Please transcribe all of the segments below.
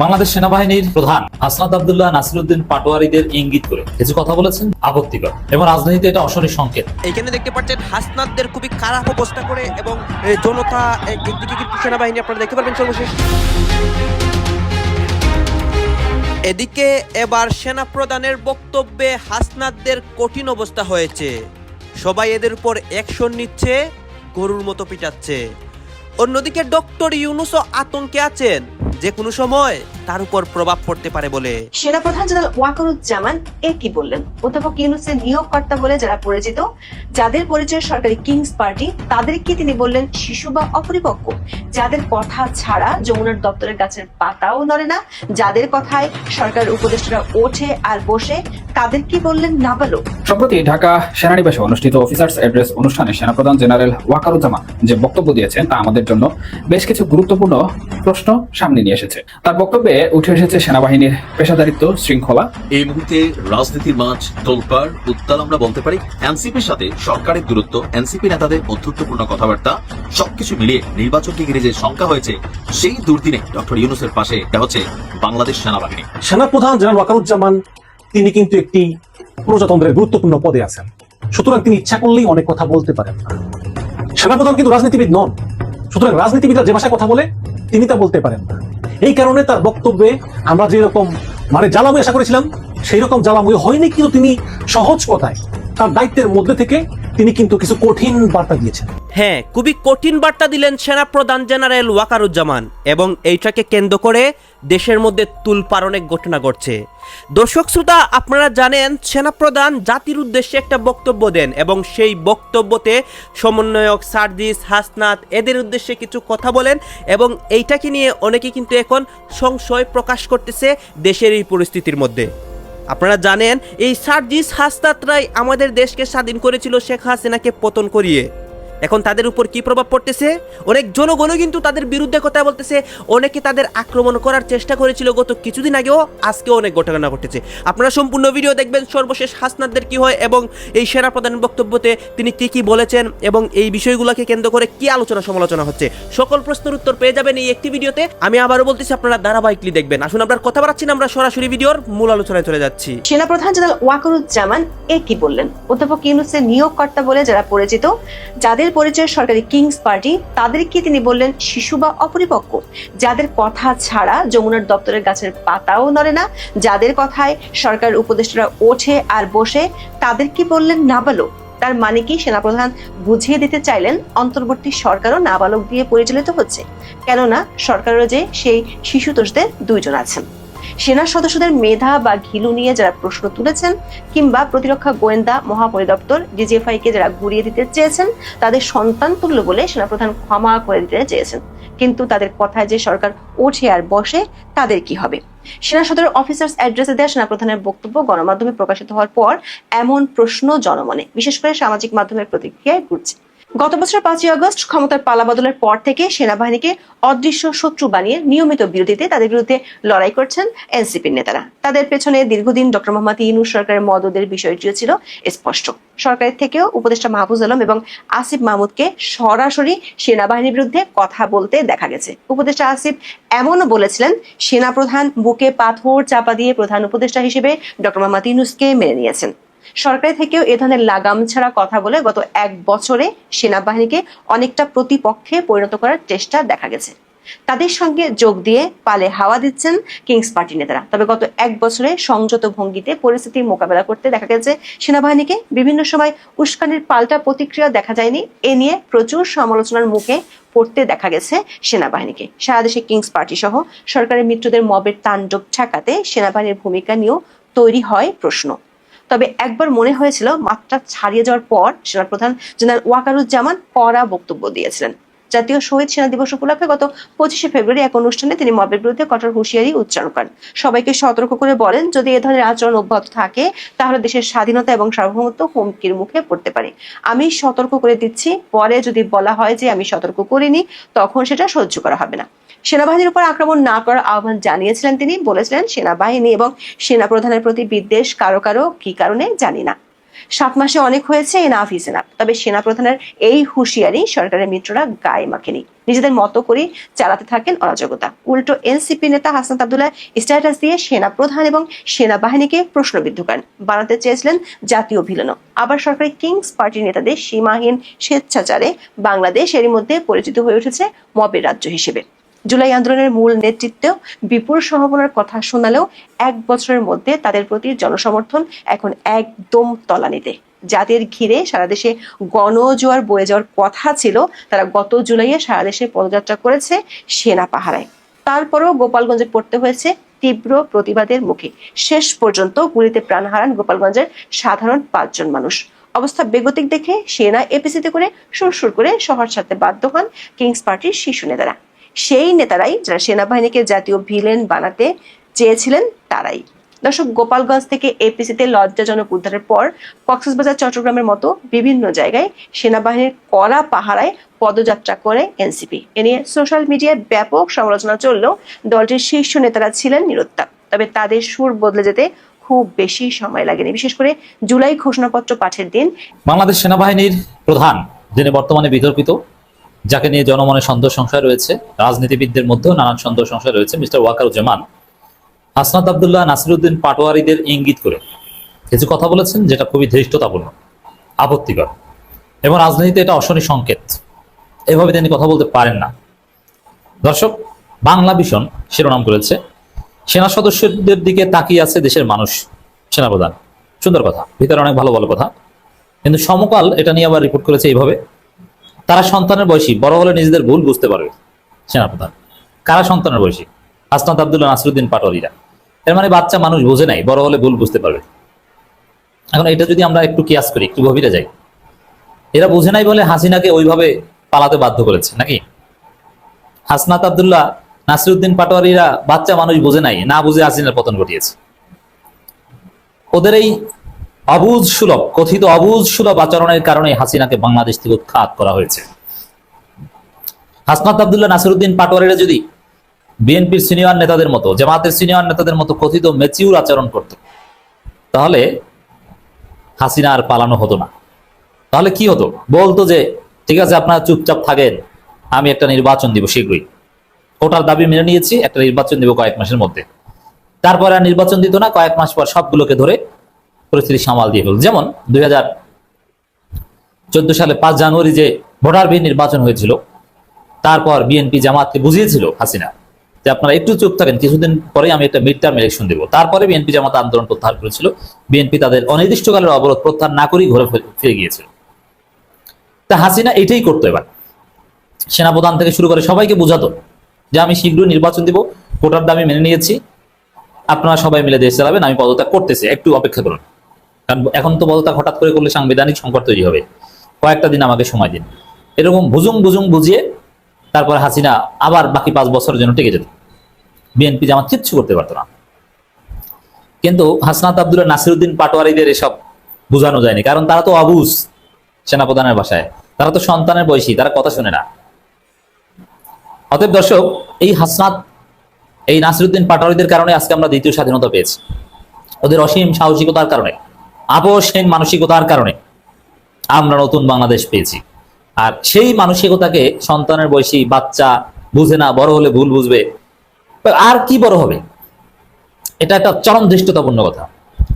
বাংলাদেশ সেনাবাহিনীর প্রধান হাসনাত আবদুল্লাহ নাসিরুদ্দিন পাটোয়ারিদের ইঙ্গিত করে কিছু কথা বলেছেন আপত্তিকর এবং রাজনীতিতে এটা অশনি সংকেত। এখানে দেখতে পাচ্ছেন হাসনাতদের খুবই খারাপ অবস্থা করে এবং জনতা একদিকে কিন্তু সেনাবাহিনী আপনারা দেখতে পারবেন সর্বশেষ। এদিকে এবার সেনা প্রধানের বক্তব্যে হাসনাতদের কঠিন অবস্থা হয়েছে। সবাই এদের উপর অ্যাকশন নিচ্ছে, গরুর মতো পিটাচ্ছে। অন্যদিকে ডক্টর ইউনুসও আতঙ্কে আছেন। যে কোনো সময় তার উপর প্রভাব পড়তে পারে বলে। সেনাপ্রধান জেনারেল ওয়াকারুজ্জামান এ কি বললেন? অধ্যাপক ইউনুসের নিয়োগকর্তা বলে যারা পরিচিত যাদের পরিচয় সরকারি কিংস পার্টি তাদেরকে তিনি বললেন শিশু বা অপরিপক্ক। যাদের কথা ছাড়া যমুনার দপ্তরের গাছের পাতাও নড়ে না যাদের কথায় সরকার উপদেষ্টারা ওঠে আর বসে তাদেরকে বললেন নাবালক। সম্প্রতি ঢাকা সেনানিবাসে অনুষ্ঠিত অফিসার্স অ্যাড্রেস অনুষ্ঠানে সেনাপ্রধান জেনারেল ওয়াকারুজ্জামান যে বক্তব্য দিয়েছেন তা আমাদের জন্য বেশ কিছু গুরুত্বপূর্ণ প্রশ্ন সামনে নিয়ে এসেছে। তার বক্তব্যে উঠে এসেছে সেনাবাহিনীর পেশাদারিত্ব শৃঙ্খলা। এই মুহূর্তে রাজনীতির মাঝ তোলপাড় উত্তাল আমরা বলতে পারি এনসিপির সাথে সরকারের দূরত্ব এনসিপি নেতাদের বন্ধুত্বপূর্ণ কথাবার্তা সবকিছু মিলিয়ে নির্বাচনকে ঘিরে যে শঙ্কা হয়েছে সেই দুর্দিনে ডক্টর ইউনুসের পাশে এটা হচ্ছে বাংলাদেশ সেনাবাহিনী। সেনাপ্রধান জেনারেল ওয়াকারুজ্জামান তিনি কিন্তু একটি প্রজাতন্ত্রের গুরুত্বপূর্ণ পদে আছেন। সুতরাং তিনি ইচ্ছা করলেই অনেক কথা বলতে পারেন না। সেনাপ্রধান কিন্তু রাজনীতিবিদ নন। সুতরাং রাজনীতিবিদরা যে ভাষায় কথা বলে, তিনি তা বলতে পারেন না। এই কারণে তার বক্তব্যে আমরা যেরকম মানে জ্বালাময় আশা করেছিলাম, সেই রকম জ্বালাময় হয়নি, কিন্তু তিনি সহজ কথায় তার দায়িত্বের মধ্যে থেকে তিনি কিন্তু কিছু কঠিন বার্তা দিয়েছেন। হ্যাঁ খুবই কঠিন বার্তা দিলেন সেনা প্রধান জেনারেল ওয়াকারুজ্জামান এবং এইটাকে কেন্দ্র করে দেশের মধ্যে তুলপার ঘটনা ঘটছে। দর্শক শ্রোতা, আপনারা জানেন সেনাপ্রধান জাতির উদ্দেশ্যে একটা বক্তব্য দেন এবং সেই বক্তব্যতে সমন্বয়ক সার্জিস, হাসনাত এদের উদ্দেশ্যে কিছু কথা বলেন এবং এইটাকে নিয়ে অনেকে কিন্তু এখন সংশয় প্রকাশ করতেছে দেশের এই পরিস্থিতির মধ্যে। আপনারা জানেন এই সার্জিস হাসনাতরাই আমাদের দেশকে স্বাধীন করেছিল শেখ হাসিনাকে পতন করিয়ে। এখন তাদের উপর কি প্রভাব পড়তেছে? অনেক জনগণও কিন্তু তাদের বিরুদ্ধে কথা বলতেছে। অনেকে তাদের আক্রমণ করার চেষ্টা করেছিল গত কিছুদিন আগেও, আজকেও অনেক ঘটনা ঘটেছে। আপনারা সম্পূর্ণ ভিডিও দেখবেন, সর্বশেষ হাসনাতদের কি হয় এবং এই সেনা প্রধান বক্তব্যতে তিনি কি কি বলেছেন এবং এই বিষয়গুলোকে কেন্দ্র করে কি আলোচনা সমালোচনা হচ্ছে। সকল প্রশ্নের উত্তর পেয়ে যাবেন এই একটি ভিডিওতে। আমি আবারও বলতেছি, আপনারা ধারাবাহিকলি দেখবেন। আসুন আমরা কথা বাড়াচ্ছি না, আমরা সরাসরি ভিডিওর মূল আলোচনায় চলে যাচ্ছি। সেনাপ্রধান জেনারেল ওয়াকারুজ্জামান এ কি বললেন? অধ্যাপক ইউনুসের নিয়োগকর্তা বলে যারা পরিচিত, যাদের পরিচয় সরকারি কিংস পার্টি, তাদেরকে তিনি বললেন শিশু বা অপরিপক্ক। যাদের কথা ছাড়া যমুনার দপ্তরের গাছের পাতাও নড়ে না, যাদের কথায় সরকার উপদেষ্টারা ওঠে আর বসে, তাদেরকে বললেন নাবালক। তার মানে কি? সেনাপ্রধান বুঝিয়ে দিতে চাইলেন অন্তর্বর্তী সরকারও নাবালক দিয়ে পরিচালিত হচ্ছে। কেননা সরকারেরও যে সেই শিশুতোষদের দুইজন আছেন। সেনা সদস্যদের মেধা বা ঘিলু নিয়ে যারা প্রশ্ন তুলেছেন, কিংবা প্রতিরক্ষা গোয়েন্দা, মহাপরিদপ্তর ডিজিএফআই কে যারা ঘুরিয়ে দিতে চেয়েছেন, তাদের সন্তান তুল্য বলে সেনাপ্রধান ক্ষমা করে দিতে চেয়েছেন। কিন্তু তাদের কথায় যে সরকার ওঠে আর বসে, তাদের কি হবে? সেনা সদর অফিসার্স অ্যাড্রেসে দেওয়া সেনাপ্রধানের বক্তব্য গণমাধ্যমে প্রকাশিত হওয়ার পর এমন প্রশ্ন জনমনে, বিশেষ করে সামাজিক মাধ্যমের প্রতিক্রিয়ায় ঘুরছে। গত বছর পাঁচই আগস্ট ক্ষমতার পালাবদলের পর থেকে সেনাবাহিনীকে অদৃশ্য শত্রু বানিয়ে নিয়মিত বিরোধীতে তাদের বিরুদ্ধে লড়াই করছেন এনসিপির নেতারা। তাদের পেছনে দীর্ঘদিন ডক্টর মোহাম্মদ ইউনুস সরকারের মদদের বিষয়টিও ছিল স্পষ্ট। সরকারের থেকেও উপদেষ্টা মাহফুজ আলম এবং আসিফ মাহমুদকে সরাসরি সেনাবাহিনীর বিরুদ্ধে কথা বলতে দেখা গেছে। উপদেষ্টা আসিফ এমনও বলেছিলেন, সেনাপ্রধান বুকে পাথর চাপা দিয়ে প্রধান উপদেষ্টা হিসেবে ডক্টর মোহাম্মদ ইউনুসকে মেনে নিয়েছেন। সরকার থেকেও এ ধরনের লাগাম ছাড়া কথা বলে গত এক বছরে সেনাবাহিনীকে অনেকটা প্রতিপক্ষে পরিণত করার চেষ্টা দেখা গেছে। তাদের সঙ্গে যোগ দিয়ে পালে হাওয়া দিচ্ছেন কিংস পার্টি নেতারা। তবে গত এক বছরে সংযত ভঙ্গিতে পরিস্থিতি মোকাবেলা করতে দেখা গেছে সেনাবাহিনীকে। বিভিন্ন সময় উস্কানির পাল্টা প্রতিক্রিয়া দেখা যায়নি। এ নিয়ে প্রচুর সমালোচনার মুখে পড়তে দেখা গেছে সেনাবাহিনীকে। সারা দেশে কিংস পার্টি সহ সরকারের মিত্রদের মবের তাণ্ডব ঠেকাতে সেনাবাহিনীর ভূমিকা নিয়েও তৈরি হয় প্রশ্ন। তবে একবার মনে হয়েছিল মাত্রা ছাড়িয়ে যাওয়ার পর সেনাপ্রধান জেনারেল ওয়াকারুজ্জামান কড়া বক্তব্য দিয়েছিলেন। জাতীয় শহীদ সেনা দিবস উপলক্ষে গত পঁচিশে ফেব্রুয়ারি এক অনুষ্ঠানে তিনি মবের বিরুদ্ধে কঠোর হুঁশিয়ারি উচ্চারণ করেন। সবাইকে সতর্ক করে বলেন, যদি এ ধরনের আচরণ অব্যাহত থাকে, তাহলে দেশের স্বাধীনতা এবং সার্বভৌমত্ব হুমকির মুখে পড়তে পারে। আমি সতর্ক করে দিচ্ছি, পরে যদি বলা হয় যে আমি সতর্ক করিনি, তখন সেটা সহ্য করা হবে না। সেনাবাহিনীর উপর আক্রমণ না করার আহ্বান জানিয়েছিলেন তিনি। বলেছিলেন সেনাবাহিনী এবং সেনা প্রধানের প্রতি বিদ্বেষ কারও কারও, কি কারণে জানি না। সাত মাসে অনেক হয়েছে এনাফ ইজ তবে সেনাপ্রধানের এই হুঁশিয়ারি সরকারের মিত্ররা গায়ে মাখেনি। নিজেদের মতো করে চালাতে থাকেন অরাজকতা। উল্টো এনসিপি নেতা হাসনাত আবদুল্লাহ স্ট্যাটাস দিয়ে সেনাপ্রধান এবং সেনাবাহিনীকে প্রশ্নবিদ্ধ করেন। বানাতে চেয়েছিলেন জাতীয় ভিলেনও। আবার সরকারি কিংস পার্টির নেতাদের সীমাহীন স্বেচ্ছাচারে বাংলাদেশ এরই মধ্যে পরিচিত হয়ে উঠেছে মবের রাজ্য হিসেবে। জুলাই আন্দোলনের মূল নেতৃত্বেও বিপুল সম্ভাবনার কথা শোনালেও এক বছরের মধ্যে তাদের প্রতি জনসমর্থন এখন একদম তলানিতে। যাদের ঘিরে সারা দেশে গণজোয়ার বয়ে যাওয়ার কথা ছিল, তারা গত জুলাইয়ে সারা দেশে পদযাত্রা করেছে সেনা পাহারায়। তারপরেও গোপালগঞ্জে পড়তে হয়েছে তীব্র প্রতিবাদের মুখে। শেষ পর্যন্ত গুলিতে প্রাণ হারান গোপালগঞ্জের সাধারণ পাঁচজন মানুষ। অবস্থা বেগতিক দেখে সেনা এপিসিতে করে সুরসুর করে শহর ছাড়তে বাধ্য হন কিংস পার্টির শীর্ষ নেতারা। সেই নেতারাই যারা সেনাবাহিনীকে জাতীয় ভিলেন বানাতে চেয়েছিলেন, তারাই। দর্শক, গোপালগঞ্জ থেকে এপিসিতে লজ্জাজনক উদ্ধারের পর কক্সবাজার, চট্টগ্রামের মতো বিভিন্ন জায়গায় সেনাবাহিনীর কড়া পাহারায় পদযাত্রা করে এনসিপি। এ নিয়ে সোশ্যাল মিডিয়ায় ব্যাপক সমালোচনা চললেও দলটির শীর্ষ নেতারা ছিলেন নিরুত্তাপ তবে তাদের সুর বদলে যেতে খুব বেশি সময় লাগেনি। বিশেষ করে জুলাই ঘোষণাপত্র পাঠের দিন বাংলাদেশ সেনাবাহিনীর প্রধান, যিনি বর্তমানে বিতর্কিত যাকে নিয়ে জনমনে সন্দেহ সংশয় রয়েছে, রাজনীতিবিদদের মধ্যেও নানান সন্দেহ সংশয় রয়েছে মিস্টার ওয়াকার ওয়াকারুজ্জামান। হাসনাত আবদুল্লাহ নাসিরুদ্দিন পাটোয়ারিদের ইঙ্গিত করে কিছু কথা বলেছেন যেটা খুবই ধৃষ্টতাপূর্ণ, আপত্তিকর এবং রাজনীতিতে এটা অশনি সংকেত। এভাবে তিনি কথা বলতে পারেন না। দর্শক, বাংলা ভীষণ শিরোনাম করেছে। সেনা সদস্যদের দিকে তাকিয়ে আছে দেশের মানুষ, সেনাপ্রধান। সুন্দর কথা, ভিতরে অনেক ভালো ভালো কথা। কিন্তু সমকাল এটা নিয়ে আবার রিপোর্ট করেছে এইভাবে। তারা সন্তানের বয়সী, বড় হলে নিজেদের ভুল বুঝতে পারবে। সেনাপ্রধান, কারা সন্তানের বয়সী? হাসনাত আবদুল্লাহ নাসরুদ্দিন পাটোয়ারিরা। এর মানে বাচ্চা মানুষ বোঝে নাই, বড় হলে ভুল বুঝতে পারবে। এখন এটা যদি আমরা একটু কিয়াস করি, একটু গভীরে যাই। এরা বুঝে নাই বলে হাসিনাকে ওইভাবে পালাতে বাধ্য করেছে, নাকি? হাসনাত আবদুল্লাহ নাসিরুদ্দিন পাটোয়ারিরা বাচ্চা মানুষ বোঝে নাই, না বুঝে হাসিনার পতন ঘটিয়েছে। ওদের এই অবুজ সুলভ, কথিত অবুজ সুলভ আচরণের কারণে হাসিনাকে বাংলাদেশ থেকে উৎখাত করা হয়েছে। হাসনাত আবদুল্লাহ নাসিরুদ্দিন পাটোয়ারিরা যদি বিএনপির সিনিয়র নেতাদের মতো, জামাতের সিনিয়র নেতাদের মতো কথিত মেচিউর আচরণ করত, তাহলে হাসিনা আর পালানো হতো না। তাহলে কি হতো? বলতো যে, ঠিক আছে, আপনারা চুপচাপ থাকেন, আমি একটা নির্বাচন দিব শীঘ্রই। কোটার দাবি মেনে নিয়েছি, একটা নির্বাচন দিব কয়েক মাসের মধ্যে। তারপর আর নির্বাচন দিত না, কয়েক মাস পর সবগুলোকে ধরে পরিস্থিতি সামাল দিয়ে ফেলল যেমন দুই হাজার চোদ্দ সালে পাঁচ জানুয়ারি যে ভোটারবিহীন নির্বাচন হয়েছিল, তারপর বিএনপি জামাতকে বুঝিয়েছিল হাসিনা যে আপনারা একটু চুপ থাকেন, কিছুদিন পরে আমি একটা মিড টার্ম ইলেকশন দেবো। তারপরে বিএনপি জামাত আন্দোলন প্রত্যাহার করেছিল। বিএনপি তাদের অনির্দিষ্টকালের অবরোধ প্রত্যাহার না করেই ঘরে ফিরে গিয়েছিল। তা হাসিনা এটাই করতো এবার। সেনাপ্রধান থেকে শুরু করে সবাইকে বোঝাতো যে আমি শীঘ্রই নির্বাচন দিব, ভোটার দামি মেনে নিয়েছি, আপনারা সবাই মিলে দেশ চালাবেন, আমি পদত্যাগ করতেছি, একটু অপেক্ষা করুন। কারণ এখন তো পদত্যাগ হঠাৎ করে করলে সাংবিধানিক সংকট তৈরি হবে। কয়েকটা দিন আমাকে সময় দিন। এরকম বুজুং বুজুং বুঝিয়ে তারপরে হাসিনা আবার বাকি পাঁচ বছরের জন্য টিকে যেত। বিএনপি জামাত কিচ্ছু করতে পারতো না। কিন্তু হাসনাত আব্দুল্লাহ নাসিরুদ্দিন পাটোয়ারিদের এসব বোঝানো যায়নি। কারণ তারা তো অবুজ সেনাপ্রধানের ভাষায় তারা তো সন্তানের বয়সী, তারা কথা শুনে না। অতএব দর্শক, এই হাসনাত, এই নাসিরুদ্দিন পাটোয়ারিদের কারণে আজকে আমরা দ্বিতীয় স্বাধীনতা পেয়েছি। ওদের অসীম সাহসিকতার কারণে। আপোষহীন মানসিকতার কারণে আমরা নতুন বাংলাদেশ পেয়েছি। আর সেই মানসিকতাকে সন্তানের বয়সী বাচ্চা বুঝে না, বড় হলে ভুল বুঝবে। আর কি বড় হবে? এটা একটা চরম ধৃষ্টতাপূর্ণ কথা।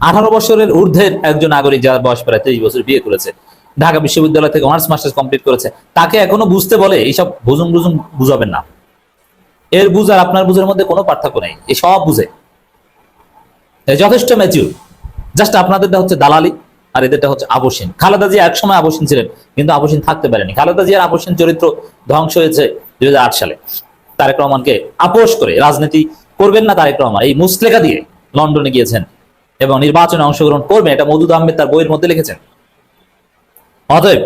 আঠারো বছরের ঊর্ধ্বের একজন নাগরিক যার বয়স প্রায় তেইশ বছর বিয়ে করেছে, ঢাকা বিশ্ববিদ্যালয় থেকে অনার্স মাস্টার্স কমপ্লিট করেছে, তাকে এখনও বুঝতে বলে এইসব বুঝুম বুঝুম বুঝাবেন না। এর বুঝ আর আপনার বুঝের মধ্যে কোনো পার্থক্য নেই এই সব বুঝে। যথেষ্ট ম্যাচিউর জাস্ট আপনাদেরটা হচ্ছে দালালি, আর এদেরটা হচ্ছে আবসীন। খালেদা জিয়া একসময় আবসীন ছিলেন, কিন্তু আবসীন থাকতে পারেনি। খালেদা জিয়ার আবসীন চরিত্র ধ্বংস হয়েছে দুই হাজার আট সালে। তারেক রহমানকে আপোষ করে রাজনীতি করবেন না তারেক রহমান। এই মুসলেখা দিয়ে লন্ডনে গিয়েছেন এবং নির্বাচনে অংশগ্রহণ করবেন, এটা মধুদ আহমেদ তার বইয়ের মধ্যে লিখেছেন। অতএব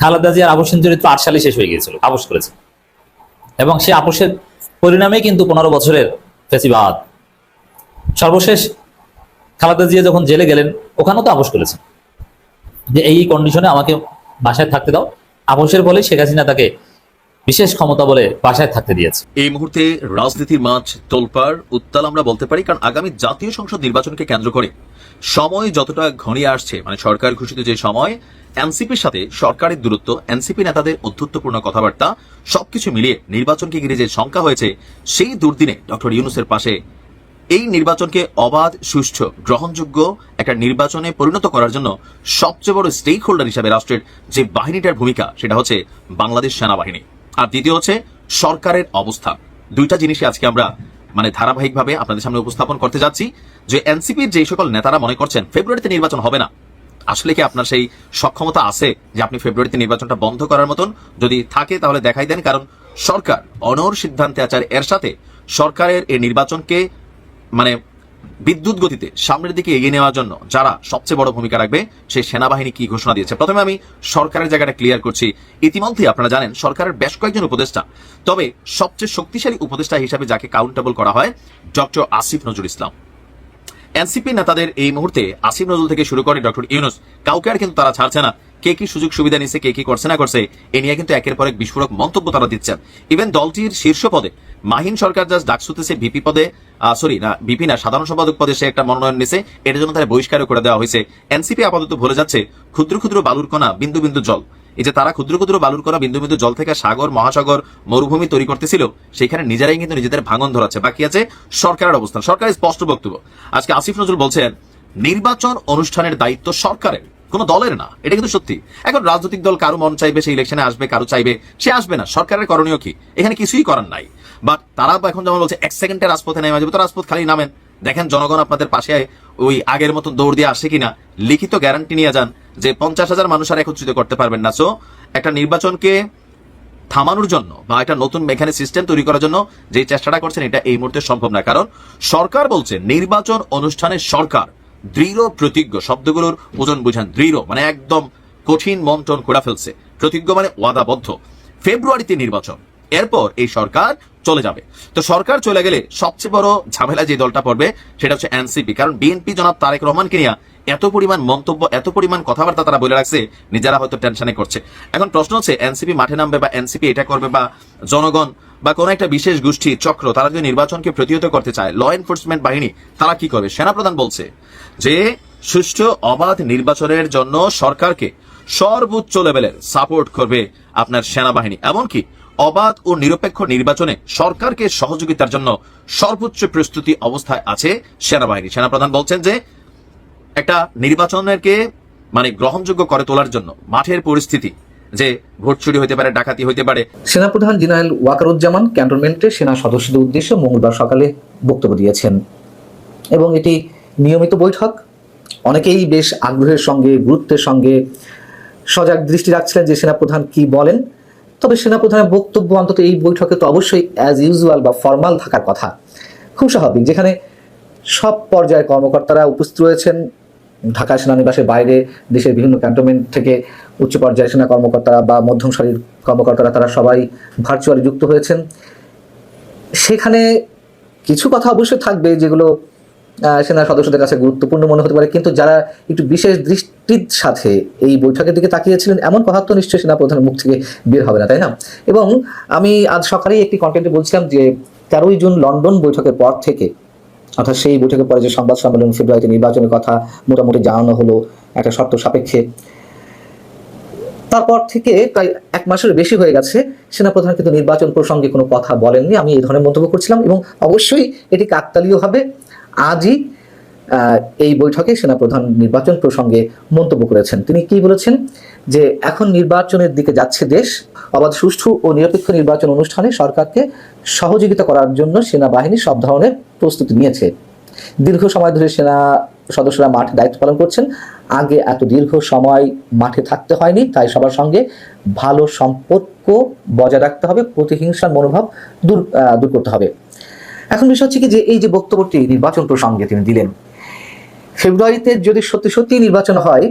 খালেদা জিয়ার আবসীন চরিত্র আট সালে শেষ হয়ে গিয়েছিল, আপোষ করেছে। এবং সে আপোষের পরিণামে কিন্তু পনেরো বছরের ফেসিবাদ। সর্বশেষ খালেদা জিয়া যখন জেলে গেলেন, ওখানেও তো আপোষ করেছেন। যে এই কন্ডিশনে আমাকে বাসায় থাকতে দাও। আপোষের ফলে শেখ হাসিনা তাকে বিশেষ ক্ষমতা বলে বাসায় থাকতে দিয়েছে। এই মুহূর্তে রাজনীতির মাঝ তোলপাড় উত্তাল আমরা বলতে পারি, কারণ আগামী জাতীয় সংসদ নির্বাচনকে কেন্দ্র করে সময় যতটা ঘনিয়ে আসছে মানে সরকার ঘোষিত যে সময়, এনসিপির সাথে সরকারের দূরত্ব, এনসিপি নেতাদের অধ্যত্বপূর্ণ কথাবার্তা, সবকিছু মিলিয়ে নির্বাচনকে ঘিরে যে শঙ্কা হয়েছে, সেই দুর্দিনে ডক্টর ইউনুসের পাশে এই নির্বাচনকে অবাধ, সুষ্ঠু, গ্রহণযোগ্য একটা নির্বাচনে পরিণত করার জন্য সবচেয়ে বড় স্টেক হোল্ডার হিসাবে রাষ্ট্রের যে বাহিনীটার ভূমিকা, সেটা হচ্ছে বাংলাদেশ সেনাবাহিনী। আর দ্বিতীয় হচ্ছে সরকারের অবস্থান দুইটা জিনিসই আজকে আমরা মানে ধারাবাহিকভাবে আপনাদের সামনে উপস্থাপন করতে যাচ্ছি, যে এনসিপির যে সকল নেতারা মনে করছেন ফেব্রুয়ারিতে নির্বাচন হবে না। আসলে কি আপনার সেই সক্ষমতা আছে যে আপনি ফেব্রুয়ারিতে নির্বাচনটা বন্ধ করার মতন? যদি থাকে তাহলে দেখাই দেন, কারণ সরকার অনর সিদ্ধান্তে আচার এর সাথে সরকারের এই নির্বাচনকে মানে বিদ্যুৎ গতিতে সামনের দিকে এগিয়ে নেওয়ার জন্য যারা সবচেয়ে বড় ভূমিকা রাখবে সেই সেনাবাহিনী কি ঘোষণা দিয়েছে। প্রথমে আমি সরকারের জায়গাটা ক্লিয়ার করছি। ইতিমধ্যে আপনারা জানেন, সরকারের বেশ কয়েকজন উপদেষ্টা। তবে সবচেয়ে শক্তিশালী উপদেষ্টা হিসাবে যাকে কাউন্টেবল করা হয়, ডক্টর আসিফ নজরুল ইসলাম। এনসিপি নেতাদের এই মুহূর্তে আসিফ নজরুল থেকে শুরু করে ডক্টর ইউনুস, কাউকে আর কিন্তু তারা ছাড়ছে না। কে কি সুযোগ সুবিধা নিচ্ছে কে কি করছে, না করছে, এ নিয়ে কিন্তু একের পর এক বিস্ফোরক মন্তব্য তারা দিচ্ছেন। ইভেন দলটির শীর্ষ পদে, মাহিন সরকার জাস্ট ডাকসুতেছে ভিপি পদে সরি না, ভিপি না, সাধারণ সম্পাদক পদে সে একটা মনোনয়ন নিছে, এটার জন্য তারা বহিষ্কারও করে দেওয়া হয়েছে। এনসিপি আপাতত ভুলে যাচ্ছে ক্ষুদ্র ক্ষুদ্র বালুর কণা, বিন্দু বিন্দু জল। এই যে তারা ক্ষুদ্র ক্ষুদ্র বালুর কণা, বিন্দু বিন্দু জল থেকে সাগর, মহাসাগর, মরুভূমি তৈরি করতেছিল সেখানে নিজেরাই কিন্তু নিজেদের ভাঙন ধরাচ্ছে। বাকি আছে সরকারের অবস্থান। সরকারের স্পষ্ট বক্তব্য। আজকে আসিফ নজরুল বলছেন, নির্বাচন অনুষ্ঠানের দায়িত্ব সরকারের। কোনো দলের না, এটা কিন্তু সত্যি। এখন রাজনৈতিক দল কারও মন চাইবে সে ইলেকশনে আসবে, কারও চাইবে সে আসবে না। সরকারের করণীয় কি? এখানে কিছুই করার নাই। বাট তারা এখন যেমন বলছে, এক সেকেন্ডে রাজপথে নেমে যাবে, তো রাজপথ খালি নামেন। দেখেন জনগণ আপনাদের পাশে ওই আগের মতন দৌড় দিয়ে আসে কিনা। লিখিত গ্যারান্টি নিয়ে যান যে পঞ্চাশ হাজার মানুষ আর একত্রিত করতে পারবেন না। সো একটা নির্বাচনকে থামানোর জন্য বা একটা নতুন মেখানি সিস্টেম তৈরি করার জন্য যে চেষ্টাটা করছেন, এটা এই মুহূর্তে সম্ভব না কারণ সরকার বলছে, নির্বাচন অনুষ্ঠানে সরকার দৃঢ় প্রতিজ্ঞ, শব্দগুলোর ওজন বুঝান, দৃঢ় মানে একদম কঠিন মন্টন করে ফেলছে। প্রতিজ্ঞ মানে ওয়াদাবদ্ধ। ফেব্রুয়ারিতে নির্বাচন, এরপর এই সরকার চলে যাবে। তো সরকার চলে গেলে সবচেয়ে বড় ঝামেলা যে দলটা পড়বে, সেটা হচ্ছে এনসিপি। কারণ বিএনপি জনাব তারেক রহমানকে নিয়ে এত পরিমাণ মন্তব্য, এত পরিমাণ কথাবার্তা তারা বলে রাখছে, নিজেরা হয়তো টেনশনে করছে। এখন প্রশ্ন হচ্ছে, এনসিপি মাঠে নামবে বা এনসিপি এটা করবে বা জনগণ বা কোন একটা বিশেষ গোষ্ঠী, চক্র, তারা যদি নির্বাচনকে প্রতিহত করতে চায় ল এনফোর্সমেন্ট বাহিনী, তারা কি করবে? সেনাপ্রধান বলছে যে, সুষ্ঠু, অবাধ নির্বাচনের জন্য সরকারকে সর্বোচ্চ লেভেলের সাপোর্ট করবে আপনার সেনাবাহিনী। এমনকি অবাধ ও নিরপেক্ষ নির্বাচনে সরকারকে সহযোগিতার জন্য সর্বোচ্চ প্রস্তুতি অবস্থায় আছে সেনাবাহিনী। সেনাপ্রধান বলছেন যে, একটা নির্বাচনেরকে মানে গ্রহণযোগ্য করে তোলার জন্য, মাঠের পরিস্থিতি যে ভোট চুরি হতে পারে, ডাকাতি হতে পারে। সেনাপ্রধান জেনারেল ওয়াকারুজ্জামান ক্যান্টনমেন্টে সেনা সদস্যদের উদ্দেশ্যে মঙ্গলবার সকালে বক্তব্য দিয়েছেন। এবং এটি নিয়মিত বৈঠক। অনেকেই বেশ আগ্রহের সঙ্গে, গুরুত্বের সঙ্গে সজাগ দৃষ্টি রাখছিলেন যে সেনাপ্রধান কি বলেন। তবে সেনাপ্রধানের বক্তব্য অন্তত এই বৈঠকে তো অবশ্যই অ্যাজ ইউজুয়াল বা ফর্মাল থাকার কথা। খুব স্বাভাবিক, যেখানে সব পর্যায়ের কর্মকর্তারা উপস্থিত রয়েছেন। ঢাকা সেনানিবাসের বাইরে দেশের বিভিন্ন ক্যান্টনমেন্ট থেকে উচ্চ পর্যায়ের সেনা কর্মকর্তারা বা মধ্যম সারির কর্মকর্তারা, তারা সবাই ভার্চুয়ালি যুক্ত হয়েছেন। সেখানে কিছু কথা অবশ্যই থাকবে যেগুলো সেনা সদস্যদের কাছে গুরুত্বপূর্ণ মনে হতে পারে। কিন্তু যারা একটু বিশেষ দৃষ্টির সাথে এই বৈঠকের দিকে তাকিয়েছিলেন, এমন কথা তো নিশ্চয়ই সেনা প্রধানের মুখ থেকে বের হবে না, তাই না? এবং আমি আজ সকালেই একটি কন্টেন্টে বলছিলাম যে, তেরোই জুন লন্ডন বৈঠকের পর থেকে, অর্থাৎ সেই বৈঠকের পরে যে সংবাদ সম্মেলন ফেব্রুয়ারিতে নির্বাচনের কথা মোটামুটি জানানো হলো, একটা শর্ত সাপেক্ষে। তারপর থেকে প্রায় এক মাসের বেশি হয়ে গেছে। সেনাপ্রধান কিন্তু নির্বাচন প্রসঙ্গে কোনো কথা বলেননি। আমি এই ধরনের মন্তব্য করছিলাম এবং অবশ্যই এটি কাকতালীয় হবে। আজই এই বৈঠকে সেনাপ্রধান নির্বাচন প্রসঙ্গে মন্তব্য করেছেন। তিনি কি বলেছেন? যে এখন নির্বাচনের দিকে যাচ্ছে দেশ। অবাধ, সুষ্ঠু ও নিরপেক্ষ নির্বাচন অনুষ্ঠানে সরকারকে সহযোগিতা করার জন্য সেনাবাহিনী সব ধরনের প্রস্তুতি নিয়েছে। দীর্ঘ সময় ধরে সেনা সদস্যরা মাঠে দায়িত্ব পালন করছেন। আগে এত দীর্ঘ সময় মাঠে থাকতে হয়নি, তাই সবার সঙ্গে ভালো সম্পর্ক বজায় রাখতে হবে, প্রতিহিংসার মনোভাব দূর দূর করতে হবে। এখন বিষয় হচ্ছে কি যে এই যে বক্তব্যটি নির্বাচন প্রসঙ্গে তিনি দিলেন, ফেব্রুয়ারিতে যদি সত্যি সত্যি নির্বাচন হয়,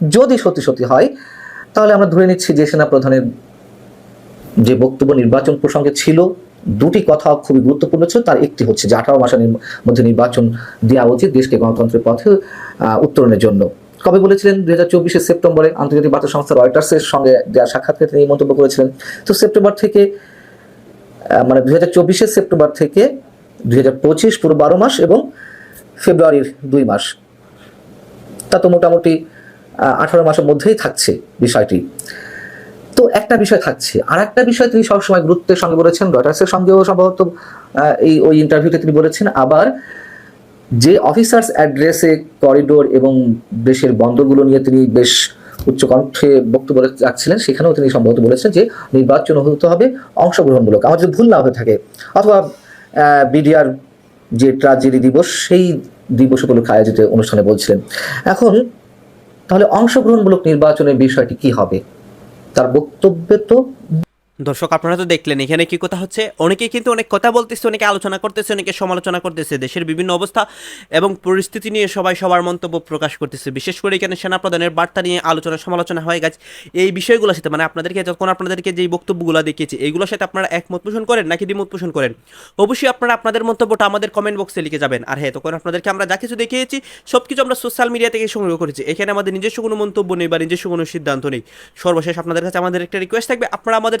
যদি সত্যি সত্যি হয়, তাহলে আমরা ধরে নিচ্ছি যে সেনা প্রধানের যে বক্তব্য নির্বাচন প্রসঙ্গে ছিল দুটি কথা খুবই গুরুত্বপূর্ণ ছিল। তার একটি হচ্ছে যে আঠারো মাসের মধ্যে নির্বাচন দেওয়া উচিত দেশকে গণতন্ত্রের পথে উত্তরণের জন্য। কবে বলেছিলেন? দুই হাজার চব্বিশের সেপ্টেম্বরে আন্তর্জাতিক বার্তা সংস্থা রয়টার্সের সঙ্গে যা সাক্ষাৎকারে তিনি মন্তব্য করেছিলেন। তো সেপ্টেম্বর থেকে মানে দুই হাজার চব্বিশের সেপ্টেম্বর থেকে দুই হাজার পঁচিশ পুরো বারো মাস এবং ফেব্রুয়ারির দুই মাস। তা তো মোটামুটি আঠারো মাসের মধ্যেই থাকছে বিষয়টি। তো একটা বিষয় থাকছে। আর একটা বিষয় তিনি সবসময় গুরুত্বের সঙ্গে বলেছেন, রয়টার্সের সঙ্গেও সম্ভবত এই ওই ইন্টারভিউতে তিনি বলেছেন। আবার যে অফিসার্স অ্যাড্রেসে করিডোর এবং দেশের বন্দরগুলো নিয়ে তিনি বেশ উচ্চকণ্ঠে বক্তব্য রাখছিলেন, সেখানেও তিনি সম্ভবত বলেছেন যে নির্বাচন হতে হবে অংশগ্রহণমূলক। আমার যদি ভুল না হয়ে থাকে, অথবা বিডিআর যে ট্রাজেডি দিবস, সেই দিবস উপলক্ষে আয়োজিত অনুষ্ঠানে বলছিলেন। এখন, তাহলে অংশগ্রহণমূলক নির্বাচনের বিষয়টি কি হবে? তার বক্তব্যে তো দর্শক, আপনারা তো দেখলেন, এখানে কি কথা হচ্ছে? অনেকে কিন্তু অনেক কথা বলতেছে, অনেকে আলোচনা করতেছে, অনেকে সমালোচনা করতেছে, দেশের বিভিন্ন অবস্থা এবং পরিস্থিতি নিয়ে সবাই সবার মন্তব্য প্রকাশ করতেছে। বিশেষ করে এখানে সেনাপ্রধানের বার্তা নিয়ে আলোচনা, সমালোচনা হয়ে গেছে এই বিষয়গুলোর সাথে মানে আপনাদেরকে যখন আপনাদেরকে যেই বক্তব্যগুলো দেখিয়েছি, এইগুলোর সাথে আপনারা একমত পোষণ করেন নাকি দ্বিমত পোষণ করেন? অবশ্যই আপনারা আপনাদের মন্তব্যটা আমাদের কমেন্ট বক্সে লিখে যাবেন। আর হ্যাঁ তখন আপনাদেরকে আমরা যা কিছু দেখিয়েছি সব কিছু আমরা সোশ্যাল মিডিয়া থেকে সংগ্রহ করেছি। এখানে আমাদের নিজস্ব কোনো মন্তব্য নেই বা নিজস্ব কোনো সিদ্ধান্ত নেই। সর্বশেষ আপনাদের কাছে আমাদের একটা রিকোয়েস্ট থাকবে, আপনারা আমাদের